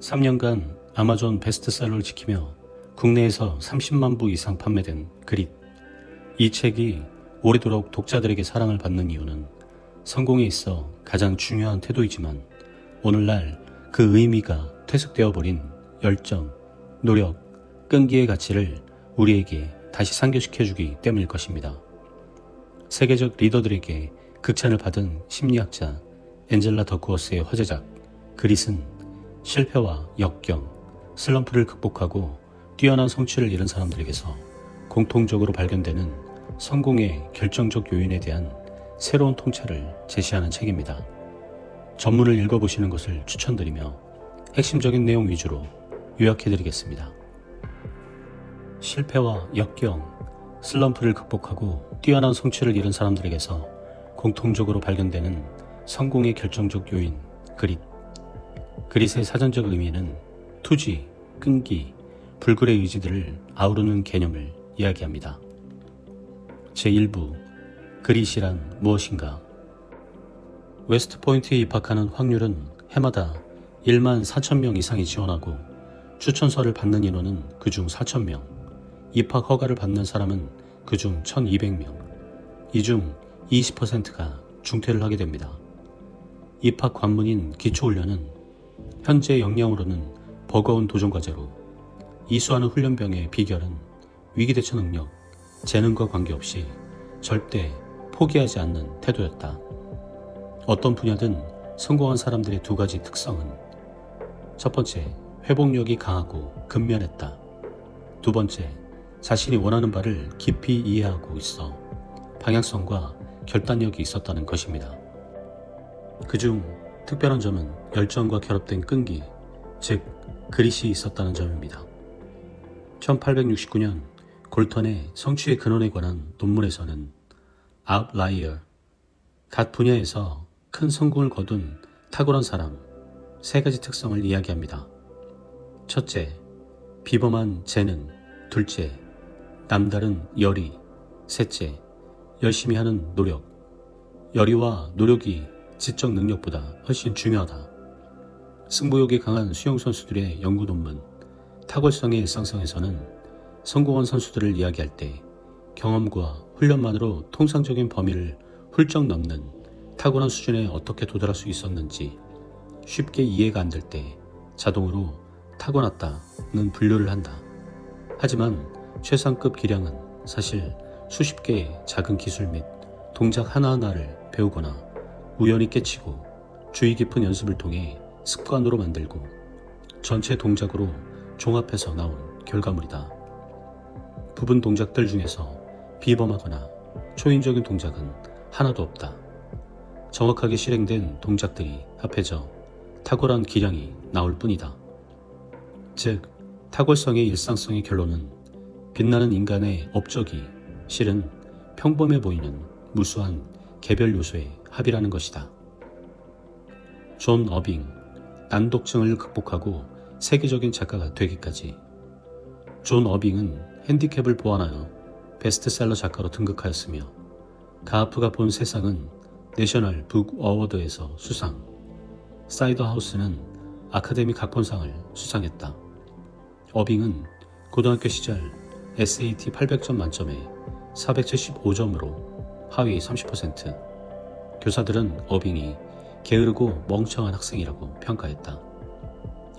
3년간 아마존 베스트셀러를 지키며 국내에서 30만 부 이상 판매된 그릿. 이 책이 오래도록 독자들에게 사랑을 받는 이유는 성공에 있어 가장 중요한 태도이지만 오늘날 그 의미가 퇴색되어 버린 열정, 노력, 끈기의 가치를 우리에게 다시 상기시켜주기 때문일 것입니다. 세계적 리더들에게 극찬을 받은 심리학자 엔젤라 더쿠어스의 화제작 그릿은 실패와 역경, 슬럼프를 극복하고 뛰어난 성취를 이룬 사람들에게서 공통적으로 발견되는 성공의 결정적 요인에 대한 새로운 통찰을 제시하는 책입니다. 전문을 읽어보시는 것을 추천드리며 핵심적인 내용 위주로 요약해드리겠습니다. 실패와 역경, 슬럼프를 극복하고 뛰어난 성취를 이룬 사람들에게서 공통적으로 발견되는 성공의 결정적 요인, 그릿. 그릿의 사전적 의미는 투지, 끈기, 불굴의 의지들을 아우르는 개념을 이야기합니다. 제1부 그릿이란 무엇인가? 웨스트포인트에 입학하는 확률은 해마다 1만 4천 명 이상이 지원하고 추천서를 받는 인원은 그중 4천 명, 입학 허가를 받는 사람은 그중 1,200명, 이 중 20%가 중퇴를 하게 됩니다. 입학 관문인 기초훈련은 현재 역량으로는 버거운 도전과제로 이수하는 훈련병의 비결은 위기 대처 능력, 재능과 관계없이 절대 포기하지 않는 태도였다. 어떤 분야든 성공한 사람들의 두 가지 특성은 첫 번째, 회복력이 강하고 근면했다. 두 번째, 자신이 원하는 바를 깊이 이해하고 있어 방향성과 결단력이 있었다는 것입니다. 그중 특별한 점은 열정과 결합된 끈기, 즉 그릿이 있었다는 점입니다. 1869년 골턴의 성취의 근원에 관한 논문에서는 outlier, 각 분야에서 큰 성공을 거둔 탁월한 사람 세 가지 특성을 이야기합니다. 첫째, 비범한 재능. 둘째, 남다른 열의. 셋째, 열심히 하는 노력. 열의와 노력이 지적 능력보다 훨씬 중요하다. 승부욕이 강한 수영 선수들의 연구 논문 탁월성의 일상성에서는 성공한 선수들을 이야기할 때 경험과 훈련만으로 통상적인 범위를 훌쩍 넘는 탁월한 수준에 어떻게 도달할 수 있었는지 쉽게 이해가 안 될 때 자동으로 타고났다는 분류를 한다. 하지만 최상급 기량은 사실 수십 개의 작은 기술 및 동작 하나하나를 배우거나 우연히 깨치고 주의 깊은 연습을 통해 습관으로 만들고 전체 동작으로 종합해서 나온 결과물이다. 부분 동작들 중에서 비범하거나 초인적인 동작은 하나도 없다. 정확하게 실행된 동작들이 합해져 탁월한 기량이 나올 뿐이다. 즉, 탁월성의 일상성의 결론은 빛나는 인간의 업적이 실은 평범해 보이는 무수한 개별 요소의 합이라는 것이다. 존 어빙, 난독증을 극복하고 세계적인 작가가 되기까지 존 어빙은 핸디캡을 보완하여 베스트셀러 작가로 등극하였으며 가하프가 본 세상은 내셔널 북 어워드에서 수상, 사이더 하우스는 아카데미 각본상을 수상했다. 어빙은 고등학교 시절 SAT 800점 만점에 475점으로 하위 30%, 교사들은 어빙이 게으르고 멍청한 학생이라고 평가했다.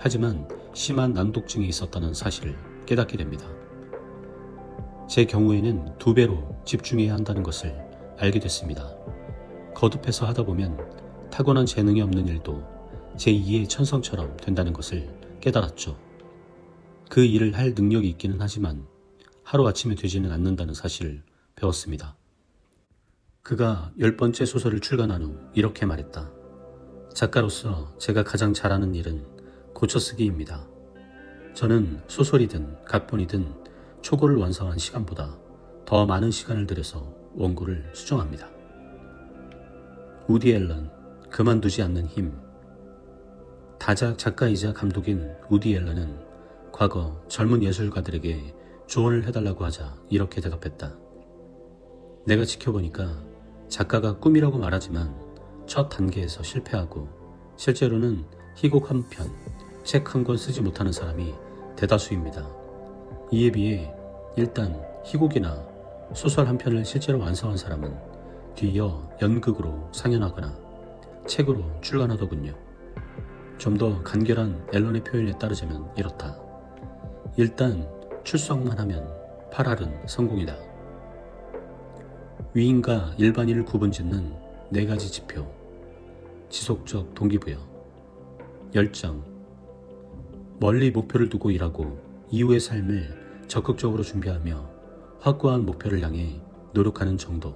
하지만 심한 난독증이 있었다는 사실을 깨닫게 됩니다. 제 경우에는 두 배로 집중해야 한다는 것을 알게 됐습니다. 거듭해서 하다 보면 타고난 재능이 없는 일도 제2의 천성처럼 된다는 것을 깨달았죠. 그 일을 할 능력이 있기는 하지만 하루아침에 되지는 않는다는 사실을 배웠습니다. 그가 열 번째 소설을 출간한 후 이렇게 말했다. 작가로서 제가 가장 잘하는 일은 고쳐쓰기입니다. 저는 소설이든 각본이든 초고를 완성한 시간보다 더 많은 시간을 들여서 원고를 수정합니다. 우디 앨런, 그만두지 않는 힘. 다작 작가이자 감독인 우디 앨런은 과거 젊은 예술가들에게 조언을 해달라고 하자 이렇게 대답했다. 내가 지켜보니까 작가가 꿈이라고 말하지만 첫 단계에서 실패하고 실제로는 희곡 한 편, 책 한 권 쓰지 못하는 사람이 대다수입니다. 이에 비해 일단 희곡이나 소설 한 편을 실제로 완성한 사람은 뒤이어 연극으로 상연하거나 책으로 출간하더군요. 좀 더 간결한 앨런의 표현에 따르자면 이렇다. 일단 출석만 하면 8할은 성공이다. 위인과 일반인을 구분짓는 네 가지 지표. 지속적 동기부여. 열정. 멀리 목표를 두고 일하고 이후의 삶을 적극적으로 준비하며 확고한 목표를 향해 노력하는 정도.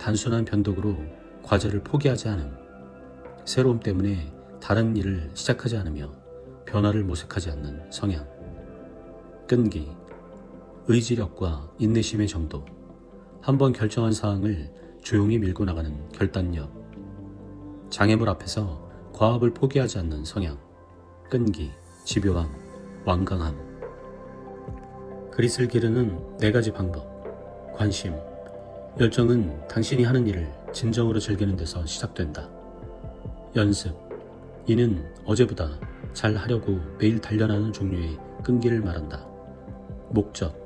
단순한 변덕으로 과제를 포기하지 않음. 새로움 때문에 다른 일을 시작하지 않으며 변화를 모색하지 않는 성향. 끈기. 의지력과 인내심의 정도. 한번 결정한 사항을 조용히 밀고 나가는 결단력. 장애물 앞에서 과업을 포기하지 않는 성향. 끈기, 집요함, 완강함. 그릿을 기르는 네 가지 방법. 관심. 열정은 당신이 하는 일을 진정으로 즐기는 데서 시작된다. 연습. 이는 어제보다 잘 하려고 매일 단련하는 종류의 끈기를 말한다. 목적.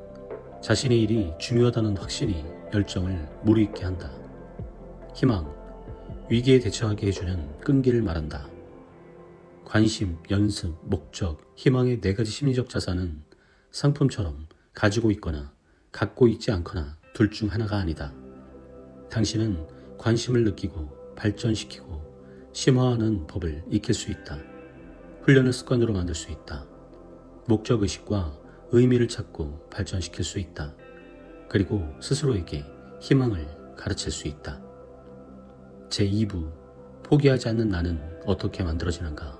자신의 일이 중요하다는 확신이 열정을 무르익게 한다. 희망. 위기에 대처하게 해주는 끈기를 말한다. 관심, 연습, 목적, 희망의 네 가지 심리적 자산은 상품처럼 가지고 있거나 갖고 있지 않거나 둘 중 하나가 아니다. 당신은 관심을 느끼고 발전시키고 심화하는 법을 익힐 수 있다. 훈련을 습관으로 만들 수 있다. 목적의식과 의미를 찾고 발전시킬 수 있다. 그리고 스스로에게 희망을 가르칠 수 있다. 제2부 포기하지 않는 나는 어떻게 만들어지는가?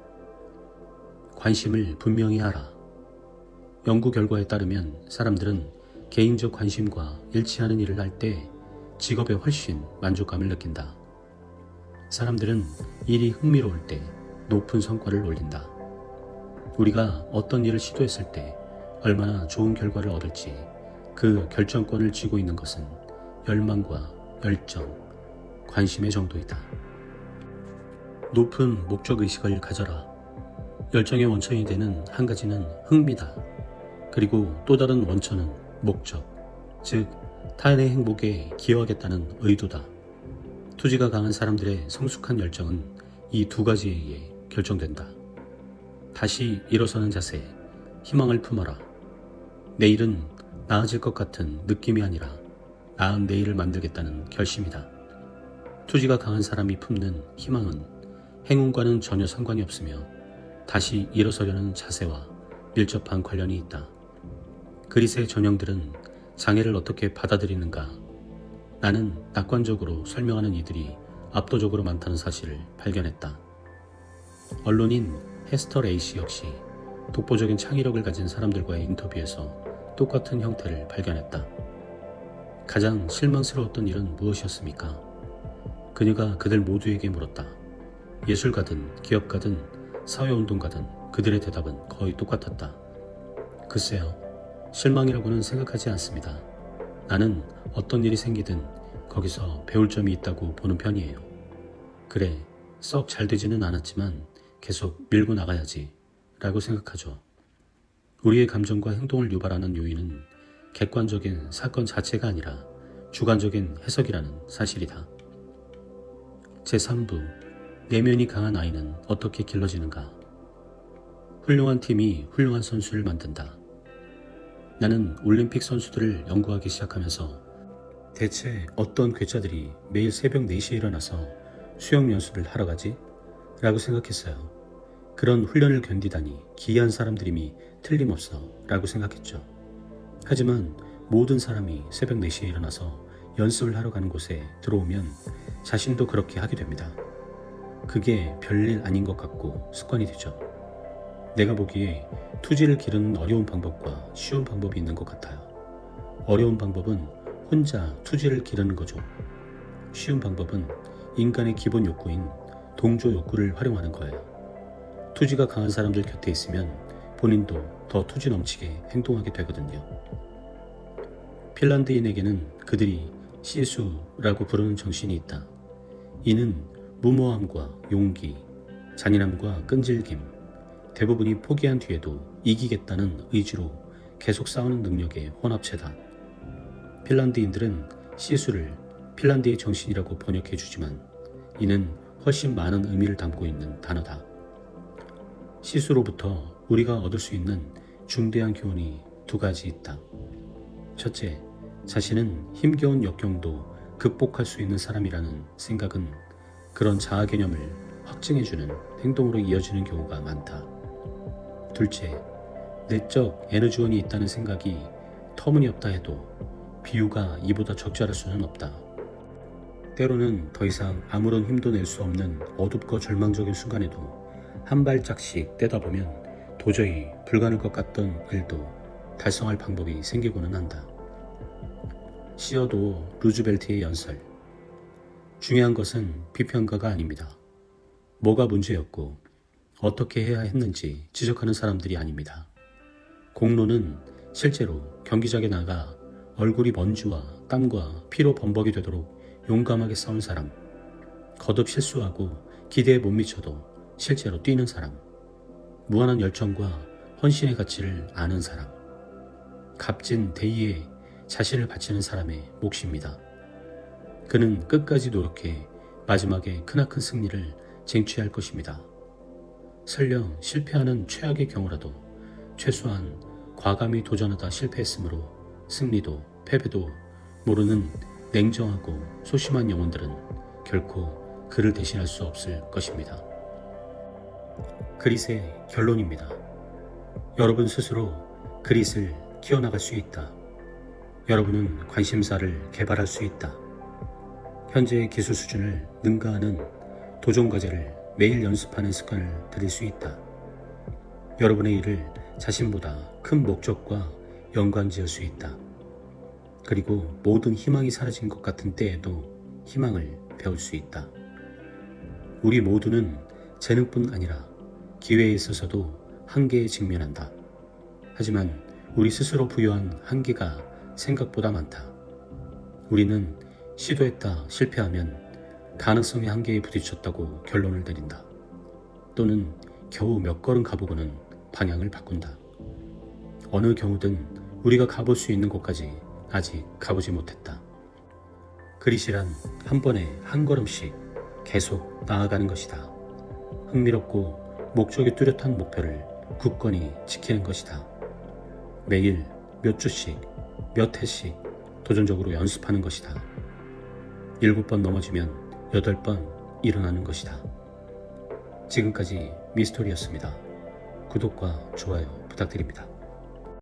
관심을 분명히 하라. 연구 결과에 따르면 사람들은 개인적 관심과 일치하는 일을 할 때 직업에 훨씬 만족감을 느낀다. 사람들은 일이 흥미로울 때 높은 성과를 올린다. 우리가 어떤 일을 시도했을 때 얼마나 좋은 결과를 얻을지 그 결정권을 쥐고 있는 것은 열망과 열정, 관심의 정도이다. 높은 목적의식을 가져라. 열정의 원천이 되는 한 가지는 흥미다. 그리고 또 다른 원천은 목적, 즉, 타인의 행복에 기여하겠다는 의도다. 투지가 강한 사람들의 성숙한 열정은 이 두 가지에 의해 결정된다. 다시 일어서는 자세, 희망을 품어라. 내일은 나아질 것 같은 느낌이 아니라 나은 내일을 만들겠다는 결심이다. 투지가 강한 사람이 품는 희망은 행운과는 전혀 상관이 없으며 다시 일어서려는 자세와 밀접한 관련이 있다. 그리스의 전형들은 장애를 어떻게 받아들이는가? 나는 낙관적으로 설명하는 이들이 압도적으로 많다는 사실을 발견했다. 언론인 헤스터 레이시 역시 독보적인 창의력을 가진 사람들과의 인터뷰에서 똑같은 형태를 발견했다. 가장 실망스러웠던 일은 무엇이었습니까? 그녀가 그들 모두에게 물었다. 예술가든 기업가든 사회운동가든 그들의 대답은 거의 똑같았다. 글쎄요, 실망이라고는 생각하지 않습니다. 나는 어떤 일이 생기든 거기서 배울 점이 있다고 보는 편이에요. 그래, 썩 잘 되지는 않았지만 계속 밀고 나가야지 라고 생각하죠. 우리의 감정과 행동을 유발하는 요인은 객관적인 사건 자체가 아니라 주관적인 해석이라는 사실이다. 제3부 내면이 강한 아이는 어떻게 길러지는가? 훌륭한 팀이 훌륭한 선수를 만든다. 나는 올림픽 선수들을 연구하기 시작하면서 대체 어떤 괴짜들이 매일 새벽 4시에 일어나서 수영 연습을 하러 가지? 라고 생각했어요. 그런 훈련을 견디다니 기이한 사람들임이 틀림없어 라고 생각했죠. 하지만 모든 사람이 새벽 4시에 일어나서 연습을 하러 가는 곳에 들어오면 자신도 그렇게 하게 됩니다. 그게 별일 아닌 것 같고 습관이 되죠. 내가 보기에 투지를 기르는 어려운 방법과 쉬운 방법이 있는 것 같아요. 어려운 방법은 혼자 투지를 기르는 거죠. 쉬운 방법은 인간의 기본 욕구인 동조 욕구를 활용하는 거예요. 투지가 강한 사람들 곁에 있으면 본인도 더 투지 넘치게 행동하게 되거든요. 핀란드인에게는 그들이 시수라고 부르는 정신이 있다. 이는 무모함과 용기, 잔인함과 끈질김, 대부분이 포기한 뒤에도 이기겠다는 의지로 계속 싸우는 능력의 혼합체다. 핀란드인들은 시수를 핀란드의 정신이라고 번역해 주지만 이는 훨씬 많은 의미를 담고 있는 단어다. 시수로부터 우리가 얻을 수 있는 중대한 교훈이 두 가지 있다. 첫째, 자신은 힘겨운 역경도 극복할 수 있는 사람이라는 생각은 그런 자아 개념을 확증해주는 행동으로 이어지는 경우가 많다. 둘째, 내적 에너지원이 있다는 생각이 터무니없다 해도 비유가 이보다 적절할 수는 없다. 때로는 더 이상 아무런 힘도 낼 수 없는 어둡고 절망적인 순간에도 한 발짝씩 떼다 보면 도저히 불가능할 것 같던 일도 달성할 방법이 생기고는 한다. 시어도 루즈벨트의 연설. 중요한 것은 비평가가 아닙니다. 뭐가 문제였고 어떻게 해야 했는지 지적하는 사람들이 아닙니다. 공로는 실제로 경기장에 나가 얼굴이 먼지와 땀과 피로 범벅이 되도록 용감하게 싸운 사람, 거듭 실수하고 기대에 못 미쳐도 실제로 뛰는 사람, 무한한 열정과 헌신의 가치를 아는 사람, 값진 대의에 자신을 바치는 사람의 몫입니다. 그는 끝까지 노력해 마지막에 크나큰 승리를 쟁취할 것입니다. 설령 실패하는 최악의 경우라도 최소한 과감히 도전하다 실패했으므로 승리도 패배도 모르는 냉정하고 소심한 영혼들은 결코 그를 대신할 수 없을 것입니다. 그릿의 결론입니다. 여러분 스스로 그릿을 키워나갈 수 있다. 여러분은 관심사를 개발할 수 있다. 현재의 기술 수준을 능가하는 도전 과제를 매일 연습하는 습관을 들일 수 있다. 여러분의 일을 자신보다 큰 목적과 연관 지을 수 있다. 그리고 모든 희망이 사라진 것 같은 때에도 희망을 배울 수 있다. 우리 모두는 재능뿐 아니라 기회에 있어서도 한계에 직면한다. 하지만 우리 스스로 부여한 한계가 생각보다 많다. 우리는 시도했다 실패하면 가능성의 한계에 부딪혔다고 결론을 내린다. 또는 겨우 몇 걸음 가보고는 방향을 바꾼다. 어느 경우든 우리가 가볼 수 있는 곳까지 아직 가보지 못했다. 그릿이란 한 번에 한 걸음씩 계속 나아가는 것이다. 흥미롭고 목적이 뚜렷한 목표를 굳건히 지키는 것이다. 매일 몇 주씩, 몇 회씩 도전적으로 연습하는 것이다. 일곱 번 넘어지면 여덟 번 일어나는 것이다. 지금까지 미스토리였습니다. 구독과 좋아요 부탁드립니다.